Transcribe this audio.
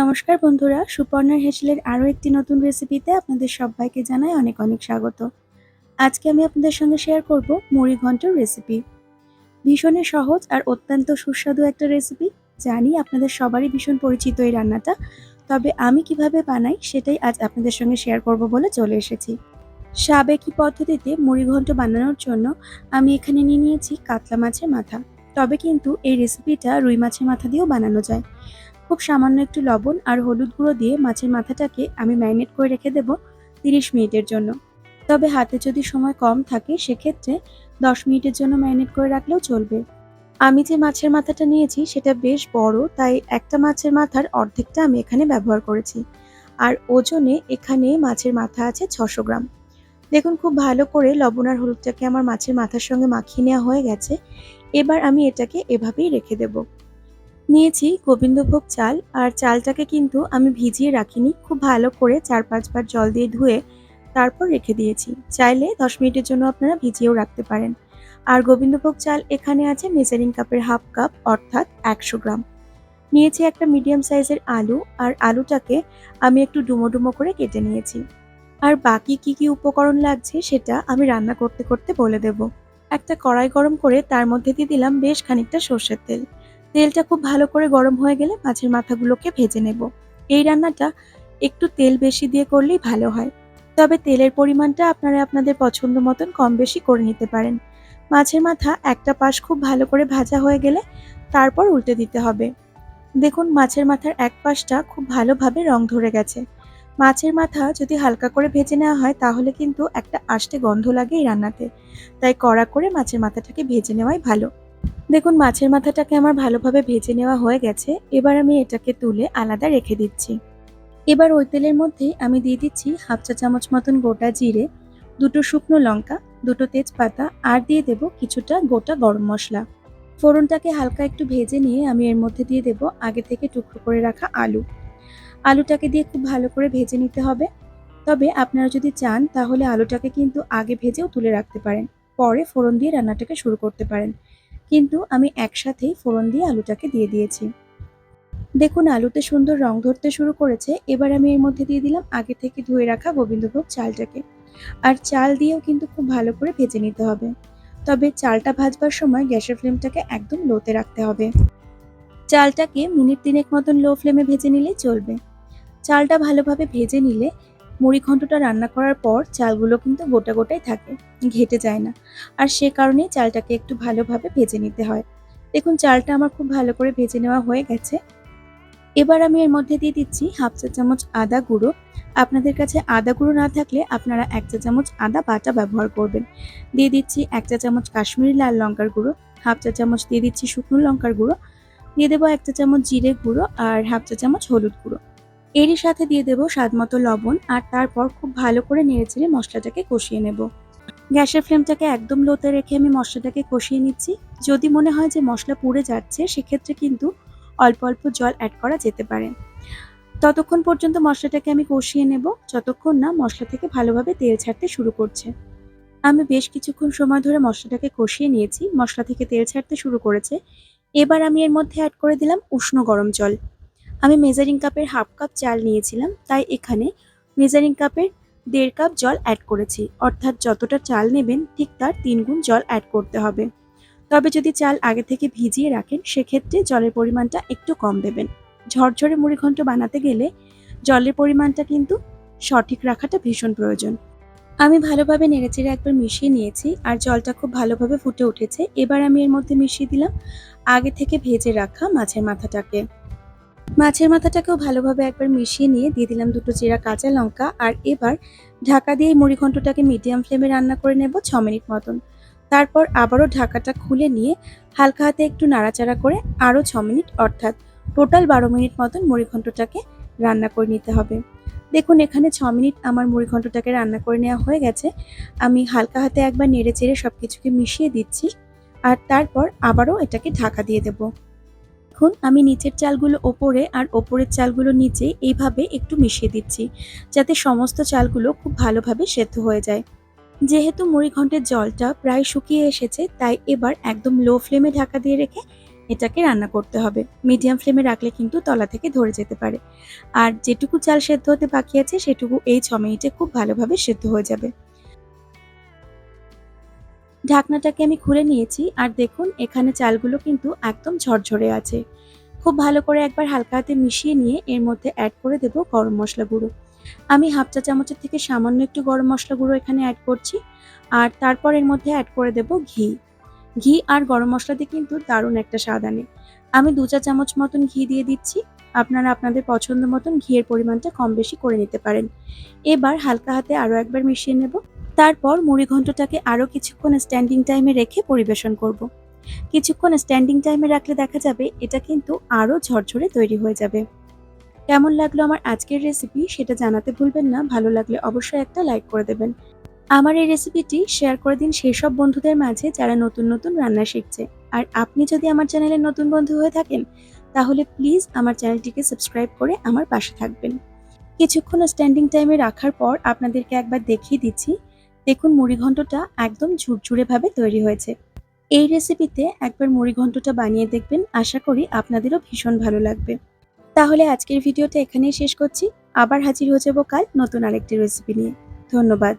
নমস্কার বন্ধুরা সুপর্ণার হেসেলের আরও একটি নতুন রেসিপিতে আপনাদের সবাইকে জানাই অনেক অনেক স্বাগত। আজকে আমি আপনাদের সঙ্গে শেয়ার করব মুড়ি ঘন্টর রেসিপি ভীষণই সহজ আর অত্যন্ত সুস্বাদু একটা রেসিপি জানি আপনাদের সবারই ভীষণ পরিচিত এই রান্নাটা, তবে আমি কীভাবে বানাই সেটাই আজ আপনাদের সঙ্গে শেয়ার করব বলে চলে এসেছি। সাবেকি পদ্ধতিতে মুড়ি ঘন্ট বানানোর জন্য আমি এখানে নিয়ে নিয়েছি কাতলা মাছের মাথা, তবে কিন্তু এই রেসিপিটা রুই মাছের মাথা দিয়েও বানানো যায়। খুব সামান্য একটু লবণ আর হলুদ গুঁড়ো দিয়ে মাছের মাথাটাকে আমি ম্যারিনেট করে রেখে দেবো তিরিশ মিনিটের জন্য। তবে হাতে যদি সময় কম থাকে, সেক্ষেত্রে দশ মিনিটের জন্য ম্যারিনেট করে রাখলেও চলবে। আমি যে মাছের মাথাটা নিয়েছি, সেটা বেশ বড়, তাই একটা মাছের মাথার অর্ধেকটা আমি এখানে ব্যবহার করেছি। আর ওজনে এখানে মাছের মাথা আছে ছশো গ্রাম। দেখুন, খুব ভালো করে লবণ আর হলুদটাকে আমার মাছের মাথার সঙ্গে মাখিয়ে নেওয়া হয়ে গেছে। এবার আমি এটাকে এভাবেই রেখে দেবো। নিয়েছি গোবিন্দভোগ চাল আর চালটাকে কিন্তু আমি ভিজিয়ে রাখিনি, খুব ভালো করে চার পাঁচবার জল দিয়ে ধুয়ে তারপর রেখে দিয়েছি। চাইলে দশ মিনিটের জন্য আপনারা ভিজিয়েও রাখতে পারেন। আর গোবিন্দভোগ চাল এখানে আছে মেজারিং কাপের হাফ কাপ, অর্থাৎ একশো গ্রাম। নিয়েছি একটা মিডিয়াম সাইজের আলু আর আলুটাকে আমি একটু ডুমো ডুমো করে কেটে নিয়েছি। আর বাকি কি কি উপকরণ লাগছে সেটা আমি রান্না করতে করতে বলে দেব। একটা কড়াই গরম করে তার মধ্যে দিয়ে দিলাম বেশ খানিকটা সর্ষের তেল। তেলটা খুব ভালো করে গরম হয়ে গেলে মাছের মাথাগুলোকে ভেজে নেব। এই রান্নাটা একটু তেল বেশি দিয়ে করলেই ভালো হয়। তবে তেলের পরিমাণটা আপনারা আপনাদের পছন্দ মতন কম বেশি করে নিতে পারেন। মাছের মাথা একটা পাশ খুব ভালো করে ভাজা হয়ে গেলে তারপর উল্টে দিতে হবে। দেখুন, মাছের মাথার এক পাশটা খুব ভালোভাবে রং ধরে গেছে। মাছের মাথা যদি হালকা করে ভেজে নেওয়া হয়, তাহলে কিন্তু একটা আষ্টে গন্ধ লাগে এই রান্নাতে। তাই কড়া করে মাছের মাথাটাকে ভেজে নেওয়াই ভালো। দেখুন, মাছের মাথাটাকে আমার ভালোভাবে ভেজে নেওয়া হয়ে গেছে। এবার আমি এটাকে তুলে আলাদা রেখে দিচ্ছি। এবার ওই তেলের মধ্যে আমি দিয়ে দিচ্ছি হাফ চা চামচ মতন গোটা জিরে, দুটো শুকনো লঙ্কা, দুটো তেজপাতা, আর দিয়ে দেব কিছুটা গোটা গরম মশলা। ফোড়নটাকে হালকা একটু ভেজে নিয়ে আমি এর মধ্যে দিয়ে দেব আগে থেকে টুকরো করে রাখা আলু। আলুটাকে দিয়ে খুব ভালো করে ভেজে নিতে হবে। তবে আপনারা যদি চান, তাহলে আলুটাকে কিন্তু আগে ভেজেও তুলে রাখতে পারেন। পরে ফোড়ন দিয়ে রান্নাটাকে শুরু করতে পারেন। কিন্তু আমি একসাথেই ফোড়ন দিয়ে আলুটাকে দিয়ে দিয়েছি। দেখুন, আলুতে সুন্দর রং ধরতে শুরু করেছে। এবার আমি এর মধ্যে দিয়ে দিলাম আগে থেকে ধুয়ে রাখা গোবিন্দভোগ চালটাকে। আর চাল দিয়েও কিন্তু খুব ভালো করে ভেজে নিতে হবে। তবে চালটা ভাজবার সময় গ্যাসের ফ্লেমটাকে একদম লোতে রাখতে হবে। চালটাকে মিনিট তিনেক মতন লো ফ্লেমে ভেজে নিলে চলবে। চালটা ভালোভাবে ভেজে নিলে মুড়ি ঘন্টটা রান্না করার পর চালগুলো কিন্তু গোটা গোটাই থাকে, ঘেটে যায় না। আর সে কারণে চালটাকে একটু ভালোভাবে ভেজে নিতে হয়। দেখুন, চালটা আমার খুব ভালো করে ভেজে নেওয়া হয়ে গেছে। এবার আমি এর মধ্যে দিয়ে দিচ্ছি হাফ চা চামচ আদা গুঁড়ো। আপনাদের কাছে আদা গুঁড়ো না থাকলে আপনারা এক চা চামচ আদা বাটা ব্যবহার করবেন। দিয়ে দিচ্ছি এক চা চামচ কাশ্মীরি লাল লঙ্কার গুঁড়ো, হাফ চা চামচ দিয়ে দিচ্ছি শুকনো লঙ্কার গুঁড়ো। দিয়ে দেবো এক চা চামচ জিরে গুঁড়ো আর হাফ চা চামচ হলুদ গুঁড়ো। এরই সাথে দিয়ে দেবো স্বাদ মতো লবণ আর তারপর খুব ভালো করে নেড়েচেড়ে মশলাটাকে কষিয়ে নেব। গ্যাসের ফ্লেমটাকে একদম লোতে রেখে আমি মশলাটাকে কষিয়ে নিচ্ছি। যদি মনে হয় যে মশলা পুড়ে যাচ্ছে, সেক্ষেত্রে কিন্তু অল্প অল্প জল অ্যাড করা যেতে পারে। ততক্ষণ পর্যন্ত মশলাটাকে আমি কষিয়ে নেব, যতক্ষণ না মশলা থেকে ভালোভাবে তেল ছাড়তে শুরু করছে। আমি বেশ কিছুক্ষণ সময় ধরে মশলাটাকে কষিয়ে নিয়েছি, মশলা থেকে তেল ছাড়তে শুরু করেছে। এবার আমি এর মধ্যে অ্যাড করে দিলাম উষ্ণ গরম জল। আমি মেজারিং কাপের হাফ কাপ চাল নিয়েছিলাম, তাই এখানে মেজারিং কাপের দেড় কাপ জল অ্যাড করেছি। অর্থাৎ যতটা চাল নেবেন, ঠিক তার তিন গুণ জল অ্যাড করতে হবে। তবে যদি চাল আগে থেকে ভিজিয়ে রাখেন, সেক্ষেত্রে জলের পরিমাণটা একটু কম দেবেন। ঝরঝরে মুড়িঘণ্ট বানাতে গেলে জলের পরিমাণটা কিন্তু সঠিক রাখাটা ভীষণ প্রয়োজন। আমি ভালোভাবে নেড়েচেড়ে একবার মিশিয়ে নিয়েছি আর জলটা খুব ভালোভাবে ফুটে উঠেছে। এবার আমি এর মধ্যে মিশিয়ে দিলাম আগে থেকে ভেজে রাখা মাছের মাথাটাকে। মাছের মাথাটাকেও ভালোভাবে একবার মিশিয়ে নিয়ে দিয়ে দিলাম দুটো চেরা কাঁচা লঙ্কা আর এবার ঢাকা দিয়ে মুড়িঘণ্টটাকে মিডিয়াম ফ্লেমে রান্না করে নেব ছ মিনিট মতন। তারপর আবারও ঢাকাটা খুলে নিয়ে হালকা হাতে একটু নাড়াচাড়া করে আরও ছ মিনিট অর্থাৎ টোটাল বারো মিনিট মতন মুড়িঘণ্টটাকে রান্না করে নিতে হবে। দেখুন, এখানে ছ মিনিট আমার মুড়িঘণ্টটাকে রান্না করে নেওয়া হয়ে গেছে। আমি হালকা হাতে একবার নেড়ে চেড়ে সব কিছুকে মিশিয়ে দিচ্ছি আর তারপর আবারও এটাকে ঢাকা দিয়ে দেবো। এখন আমি নিচের চালগুলো ওপরে আর ওপরের চালগুলো নিচে এইভাবে একটু মিশিয়ে দিচ্ছি, যাতে সমস্ত চালগুলো খুব ভালোভাবে সেদ্ধ হয়ে যায়। যেহেতু মুড়ি ঘন্টের জলটা প্রায় শুকিয়ে এসেছে, তাই এবার একদম লো ফ্লেমে ঢাকা দিয়ে রেখে এটাকে রান্না করতে হবে। মিডিয়াম ফ্লেমে রাখলে কিন্তু তলা থেকে ধরে যেতে পারে। আর যেটুকু চাল সেদ্ধ হতে বাকি আছে, সেটুকু এই ছ মিনিটে খুব ভালোভাবে সেদ্ধ হয়ে যাবে। ঢাকনাটাকে আমি খুলে নিয়েছি আর দেখুন, এখানে চালগুলো কিন্তু একদম ঝরঝরে আছে। খুব ভালো করে একবার হালকা হাতে মিশিয়ে নিয়ে এর মধ্যে অ্যাড করে দেব গরম মশলা গুঁড়ো। আমি হাফ চা চামচের থেকে সামান্য একটু গরম মশলা গুঁড়ো এখানে অ্যাড করছি আর তারপর এর মধ্যে অ্যাড করে দেব ঘি। ঘি আর গরম মশলা দিয়ে কিন্তু দারুণ একটা স্বাদ আনে। আমি দু চা চামচ মতন ঘি দিয়ে দিচ্ছি। আপনারা আপনাদের পছন্দ মতন ঘিয়ের পরিমাণটা কম বেশি করে নিতে পারেন। এবার হালকা হাতে আরও একবার মিশিয়ে নেব। তারপর মুড়ি ঘন্টটাকে আরও কিছুক্ষণ স্ট্যান্ডিং টাইমে রেখে পরিবেশন করব। কিছুক্ষণ স্ট্যান্ডিং টাইমে রাখলে দেখা যাবে এটা কিন্তু আরও ঝরঝরে তৈরি হয়ে যাবে। কেমন লাগল আমার আজকের রেসিপি সেটা জানাতে ভুলবেন না, ভালো লাগলে অবশ্যই একটা লাইক করে দেবেন। আমার এই রেসিপিটি শেয়ার করে দিন সেই সব বন্ধুদের মাঝে যারা নতুন নতুন রান্না শিখছে। আর আপনি যদি আমার চ্যানেলে নতুন বন্ধু হয়ে থাকেন, তাহলে প্লিজ আমার চ্যানেলটিকে সাবস্ক্রাইব করে আমার পাশে থাকবেন। কিছুক্ষণ স্ট্যান্ডিং টাইমে রাখার পর আপনাদেরকে একবার দেখিয়ে দিচ্ছি দেখুন মুড়িঘণ্টটা একদম ঝুরঝুরেভাবে তৈরি হয়েছে। এই রেসিপিতে একবার মুড়িঘণ্টটা বানিয়ে দেখবেন, আশা করি আপনাদেরও ভীষণ ভালো লাগবে। তাহলে আজকের ভিডিওটা এখানেই শেষ করছি। আবার হাজির হয়ে যাব কাল নতুন আরেকটি রেসিপি নিয়ে। ধন্যবাদ।